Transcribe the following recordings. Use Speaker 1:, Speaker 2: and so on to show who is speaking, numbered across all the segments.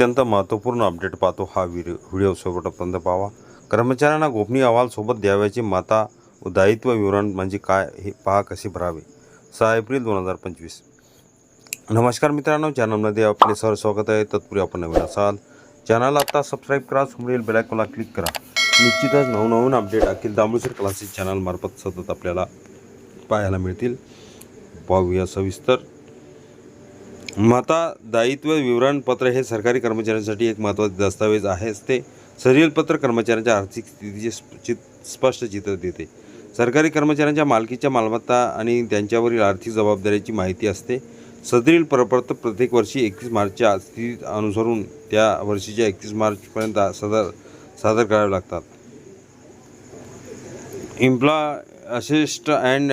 Speaker 1: अत्यंत महत्त्वपूर्ण अपडेट पाहतो हा व्हिडिओ व्हिडिओ. शेवटपर्यंत पाहावा कर्मचाऱ्यांना गोपनीय अहवालसोबत द्यावयाची माता व दायित्व विवरण म्हणजे काय हे पहा कसे भरावे. सहा एप्रिल दोन हजार पंचवीस. नमस्कार मित्रांनो चॅनलमध्ये आपले सर स्वागत आहे. तत्पूर्वी आपण नवीन असाल चॅनल आता सबस्क्राईब करा समोरील बेलायकॉनला क्लिक करा. निश्चितच नवनवीन अपडेट अखिल दामोसर क्लासेस चॅनलमार्फत सतत आपल्याला पाहायला मिळतील. पाहूया सविस्तर. माता दायित्व विवरणपत्र हे सरकारी कर्मचाऱ्यांसाठी एक महत्त्वाचे दस्तावेज आहेच. ते पत्र कर्मचाऱ्यांच्या आर्थिक स्थितीचे स्प- चित स्पष्ट चित्र देते. सरकारी कर्मचाऱ्यांच्या मालकीच्या मालमत्ता आणि त्यांच्यावरील आर्थिक जबाबदारीची माहिती असते. सदरील प्रपत्र प्रत्येक वर्षी एकतीस मार्चच्या स्थितीत अनुसरून त्या वर्षीच्या एकतीस मार्चपर्यंत सदर सादर करावे लागतात. Immovable assets and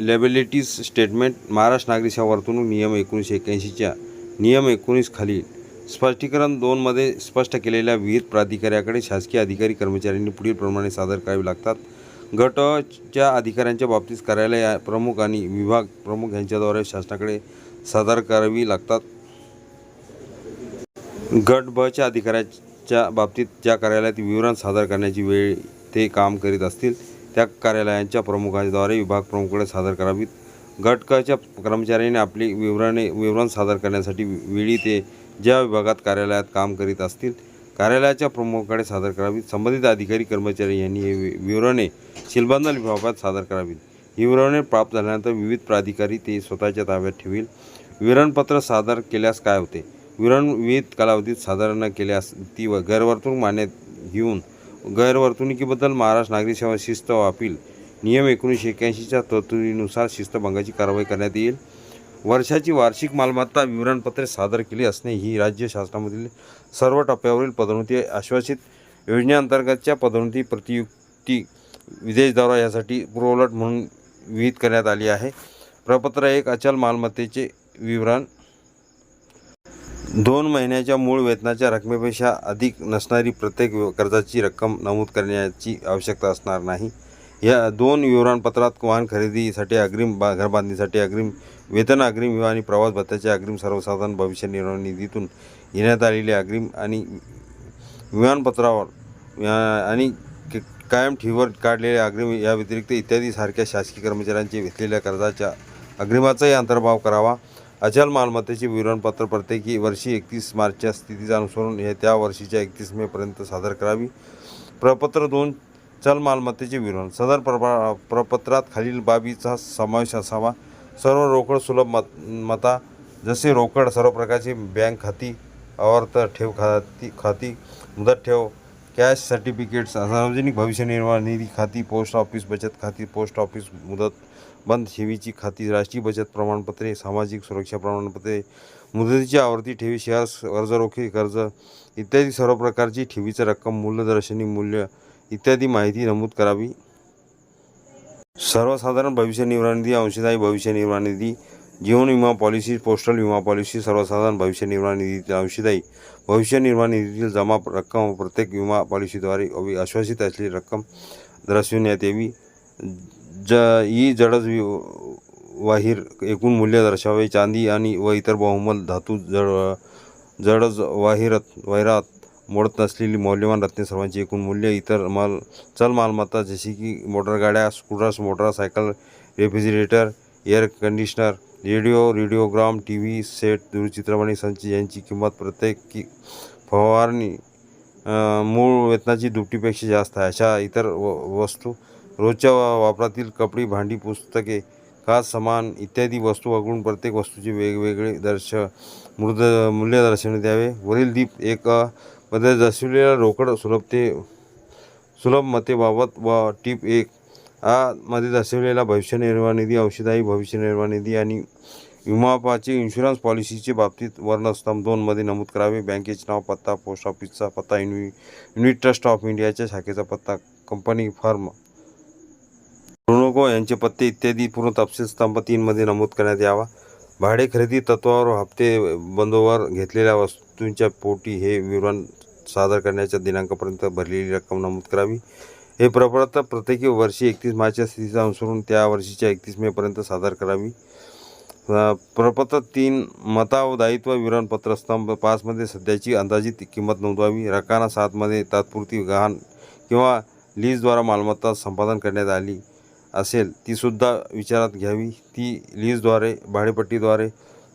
Speaker 1: liabilities statement Maharashtra नागरी सेवा वर्तणूक नियम एकोणीसशे एक्याऐंशीच्या नियम एकोणीस खाली स्पष्टीकरण दोनमध्ये स्पष्ट केलेल्या विविध प्राधिकाऱ्याकडे शासकीय अधिकारी कर्मचाऱ्यांनी पुढील प्रमाणे सादर करावे लागतात गटच्या अधिकाऱ्यांच्या बाबतीत कार्यालय प्रमुख आणि विभाग प्रमुख यांच्याद्वारे शासनाकडे सादर करावी लागतात गट बच्या अधिकाऱ्याच्या बाबतीत ज्या कार्यालयात विवरण सादर करण्याची वेळ ते काम करीत असतील त्या कार्यालयांच्या प्रमुखांद्वारे विभाग प्रमुखकडे सादर करावीत. गटकच्या कर्मचाऱ्यांनी आपली विवरणे विवरण सादर करण्यासाठी वेळी ते ज्या विभागात कार्यालयात काम करीत असतील कार्यालयाच्या प्रमुखाकडे सादर करावीत. संबंधित अधिकारी कर्मचारी यांनी हे विवरणे शिलबंद विभागात सादर करावीत. ही विवरणे प्राप्त झाल्यानंतर विविध प्राधिकारी ते स्वतःच्या ताब्यात ठेवील. विवरणपत्र सादर केल्यास काय होते? विवरण विविध कालावधीत सादर न केल्यास ती व गैरवर्तणूक मान्यता घेऊन गैरवर्तणुकीबद्दल महाराष्ट्र नागरी सेवा शिस्त व अपील नियम एकोणीसशे एक्याऐंशीच्या तरतुदीनुसार शिस्तभंगाची कारवाई करण्यात येईल. वर्षाची वार्षिक मालमत्ता विवरणपत्रे सादर केली असणे ही राज्य शासनामधील सर्व टप्प्यावरील पदोन्नती आश्वासित योजनेअंतर्गतच्या पदोन्नती प्रतियुक्ती विदेश दौरा यासाठी पूर्वलट म्हणून विहित करण्यात आली आहे. प्रपत्र एक अचल मालमत्तेचे विवरण दोन महिन्याच्या मूळ वेतनाच्या रकमेपेक्षा अधिक नसणारी प्रत्येक कर्जाची रक्कम नमूद करण्याची आवश्यकता असणार नाही. या दोन विवरणपत्रात वाहन खरेदीसाठी अग्रिम बा घरबांधणीसाठी अग्रिम वेतन अग्रिम विमा आणि प्रवास भत्त्याच्या अग्रिम सर्वसाधारण भविष्य निर्वाह निधीतून घेण्यात आलेले अग्रिम आणि विमानपत्रावर आणि कायम ठेवीवर काढलेले अग्रिम या व्यतिरिक्त इत्यादी सारख्या शासकीय कर्मचाऱ्यांचे घेतलेल्या कर्जाच्या अग्रिमाचाही अंतर्भाव करावा. अचल मालमत्तेचे विवरणपत्र प्रत्येकी वर्षी एकतीस मार्चच्या स्थितीचा अनुसरून हे त्या वर्षीच्या एकतीस मेपर्यंत सादर करावी. प्रपत्र दोन चल मालमत्तेचे विवरण. सदर प्रपा प्रपत्रात खालील बाबीचा समावेश असावा. सर्व रोकड सुलभ मत मता जसे रोकड सर्व प्रकारची बँक खाती आवर्त ठेव खाती खाती मुदत ठेव कॅश सर्टिफिकेट्स सार्वजनिक भविष्य निर्वाह निधी खाती पोस्ट ऑफिस बचत खाती पोस्ट ऑफिस मुदत बंद ठेवीची खाती राष्ट्रीय बचत प्रमाणपत्रे सामाजिक सुरक्षा प्रमाणपत्रे मुदतीची आवर्ती ठेवी शेअर्स कर्ज रोखे कर्ज इत्यादी सर्व प्रकारची ठेवीचं रक्कम मूल्यदर्शनी मूल्य इत्यादी माहिती नमूद करावी. सर्वसाधारण भविष्य निर्वाह निधी अंशदायी भविष्य निर्वाह निधी जीवन विमा पॉलिसी पोस्टल विमा पॉलिसी सर्वसाधारण भविष्य निर्वाह निधीतील अंशदायी भविष्य निर्वाह निधीतील जमा रक्कम प्रत्येक विमा पॉलिसीद्वारे अवि- आश्वासित असलेली रक्कम दर्शविण्यात यावी. ज ई जडज वि- वाहीर एकूण मूल्य दर्शवावे. चांदी आणि व इतर बहुमल धातू जड जडज वाहिरत वैरात मोडत नसलेली मौल्यवान रत्ने सर्वांचे एकूण मूल्य. इतर माल चल मालमत्ता जशी की मोटरगाड्या scooters motorcycle refrigerator air conditioner radio radiogram T V set दूरचित्रवाणी संच यांची किंमत प्रत्येक की फवारणी मूळ वेतनाची दुपटीपेक्षा जास्त आहे. अशा इतर व वस्तू रोजच्या वापरातील कपडी भांडी पुस्तके खास सामान इत्यादी वस्तू वगळून प्रत्येक वस्तूचे वेगवेगळे दर्श मृद मूल्य दर्शवण्यात द्यावे वरील दीप एक मध्ये दर्शवलेल्या रोकड सुलभते सुलभ मतेबाबत व टीप एक मध्ये दर्शवलेला भविष्य निर्वाह निधी औषधाही भविष्य निर्वाह निधी आणि विमापाचे इन्शुरन्स पॉलिसीचे बाबतीत वर्णस्तंभ दोनमध्ये नमूद करावे. बँकेचे नाव पत्ता पोस्ट ऑफिसचा पत्ता युनि युनिट ट्रस्ट ऑफ इंडियाच्या शाखेचा पत्ता कंपनी फर्म. ऋणको यांचे पत्ते इत्यादी पूर्ण तपशील स्तंभ तीनमध्ये नमूद करण्यात यावा. भाडे खरेदी तत्वावर हप्ते बंदोवर घेतलेल्या वस्तूंच्या पोटी हे विवरण सादर करण्याच्या दिनांकापर्यंत भरलेली रक्कम नमूद करावी. हे प्रपत्र प्रत्येकी वर्षी एकतीस मार्चच्या स्थितीचा अनुसरून त्या वर्षीच्या एकतीस मेपर्यंत सादर करावी. प्रपत्र तीन मता व दायित्व विवरणपत्र स्तंभ पाचमध्ये सध्याची अंदाजित किंमत नोंदवावी. रकाना सातमध्ये तात्पुरती गहाण किंवा लीजद्वारा मालमत्ता संपादन करण्यात आली असेल तीसुद्धा विचारात घ्यावी. ती लीजद्वारे भाडेपट्टीद्वारे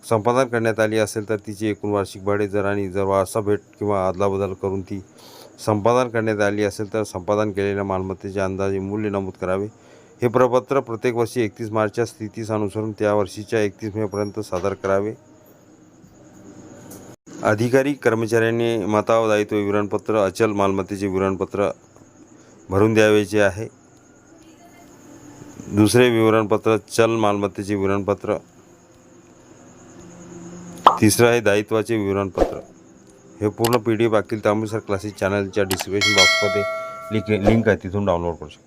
Speaker 1: संपादन करण्यात आली असेल तर तिचे एकूण वार्षिक भाडे जर आणि जर वारसा भेट किंवा अदलाबदल करून ती संपादन करण्यात आली असेल तर संपादन केलेल्या मालमत्तेचे अंदाजे मूल्य नमूद करावे. हे प्रपत्र प्रत्येक वर्षी एकतीस मार्चच्या स्थितीस अनुसरून त्या वर्षीच्या एकतीस मेपर्यंत सादर करावे. अधिकारी कर्मचाऱ्यांनी मता व दायित्व विवरणपत्र अचल मालमत्तेचे विवरणपत्र भरून द्यावेचे आहे. दुसरे विवरणपत्र चल मालमत्तेचे विवरणपत्र. तिसरं आहे दायित्वाचे विवरणपत्र. हे पूर्ण P D F Akhil sir classes चॅनलच्या डिस्क्रिप्शन बॉक्समध्ये लिंक लिंक आहे तिथून डाउनलोड करू शकता.